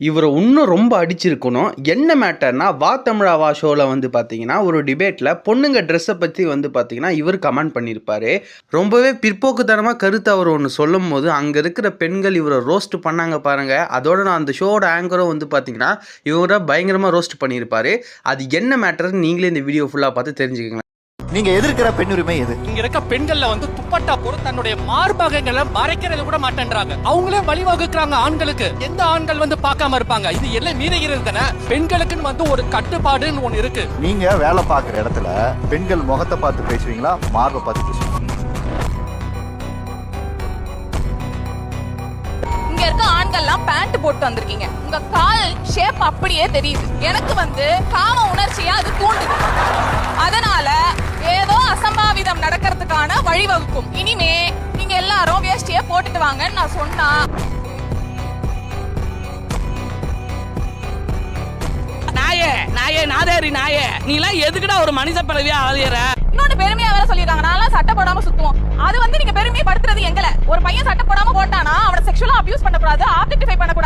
இவரை இன்னும் ரொம்ப அடிச்சிருக்கணும். என்ன மேட்டர்னா வா தமிழா வா ஷோவில் வந்து பார்த்தீங்கன்னா ஒரு டிபேட்டில் பொண்ணுங்க ட்ரெஸ்ஸை பற்றி வந்து பார்த்தீங்கன்னா இவர் கமெண்ட் பண்ணியிருப்பாரு ரொம்பவே பிற்போக்குத்தனமாக கருத்து அவர் ஒன்று சொல்லும் போது அங்கே இருக்கிற பெண்கள் இவரை ரோஸ்ட் பண்ணாங்க பாருங்கள் அதோட நான் அந்த ஷோட ஆங்கரும் வந்து பார்த்தீங்கன்னா இவரை பயங்கரமாக ரோஸ்ட் பண்ணியிருப்பாரு அது என்ன மேட்டர்னு நீங்களே இந்த வீடியோ ஃபுல்லாக பார்த்து தெரிஞ்சுக்கங்க நீங்க எதிர்க்கிற பெண் உரிமை எது? இங்க இருக்க பெண்கள்ல வந்து துப்பட்டா போட தன்னுடைய மார்பகங்களை மறைக்கிறது கூட மாட்டேன்றாங்க. அவங்களே வழிவகுக்கிறாங்க ஆண்களுக்கு. எந்த ஆண்கள் வந்து பார்க்காம இருப்பாங்க? இது எல்லாம் மீறுகிறது தானே? பெண்களுக்குன்னு வந்து ஒரு கட்டுப்பாடுன்னு ஒண்ணு இருக்கு. நீங்க வேலை பார்க்குற இடத்துல பெண்கள் முகத்தை பார்த்து பேசுவீங்களா? மார்பை பார்த்து பேசுவீங்களா? இங்க இருக்க ஆண்கள்லாம் பேண்ட் போட்டு வந்திருக்கீங்க. உங்க கால் ஷேப் அப்படியே தெரியுது. எனக்கு வந்து காம உணர்ச்சியா அது தூண்டுது. வழிவகுக்கும். இனிமே நீங்க எல்லாரும் வேஷ்டியே போட்டுட்டு வாங்கன்னு நான் சொன்னா. நாயே நாயே நாதேரி நாயே. நீ எல்லாம் எதுக்குடா ஒரு மனித பிறவியா ஆளுகிற? இன்னொன்னு பெருமையா வேற நான்லாம் சட்டை போடாம சுத்துவோம். அது வந்து நீங்க பெருமைப்படுத்துறது எங்கள. ஒரு பையன் சட்டை போடாம போட்டானா அவனை செக்ஷுவலா அபியூஸ் பண்ணக்கூடாது.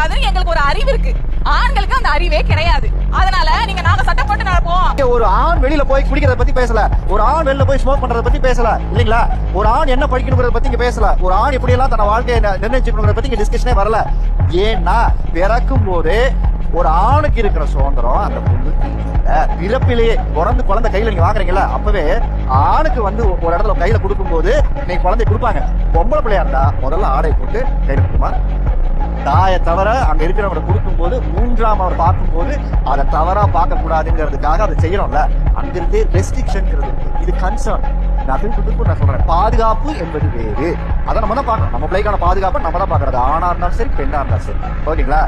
ஆப்ஜெக்டிஃபை எங்களுக்கு ஒரு அறிவு இருக்கு. ஆண்களுக்கு அந்த அறிவே கிடையாது. அதனால நீங்க நாங்க சட்டம் போட்டு நடப்போம். ஒரு ஆண் வெளியில போய் குடிக்கிறத பத்தி பேசல. ஒரு ஆண் வெளியில போய் ஸ்மோக் பண்றத பத்தி பேசல. இல்லீங்களா? ஒரு ஆண் என்ன படிக்கணுங்கிறத பத்தி இங்க பேசல. ஒரு ஆண் இப்படி எல்லாம் தன வாழ்க்கையை நிர்ணயிச்சுக்கணுங்கிறத பத்தி இங்க டிஸ்கஷனே வரல. ஏன்னா பிறக்கும் போது ஒரு ஆணுக்கு இருக்கிற சுதந்திரம் அந்த பொண்ணுக்கு பிறப்பிலேயே பிறந்து குழந்தை கையில நீங்க வாங்குறீங்களா அப்பவே ஆணுக்கு வந்து ஒரு இடத்துல கையில கொடுக்கும்போது நீங்க குழந்தை கொடுப்பாங்க. பொம்பளை பிள்ளையா இருந்தா முதல்ல ஆடை போட்டு கையில கொடுப்பாங்க. தாயை தவிர அங்க இருக்கிறவங்களை கொடுக்கும்போது மூன்றாம் அவர் பார்க்கும்போது அதை தவறா பார்க்க கூடாதுங்கிறதுக்காக அதை செய்யறோம்ல. அங்கிருந்து ரெஸ்ட்ரிக்ஷன்ங்கிறது இது கன்சர்ன் நகல் துடுப்பு நான் சொல்றேன். பாதுகாப்பு என்பது வேறு. அதை நம்ம தான் பார்க்கணும். நம்ம பிள்ளைக்கான பாதுகாப்பை நம்ம தான் பார்க்கறது. ஆணா இருந்தாலும் சரி பெண்ணா இருந்தாலும் சரி. ஓகேங்களா?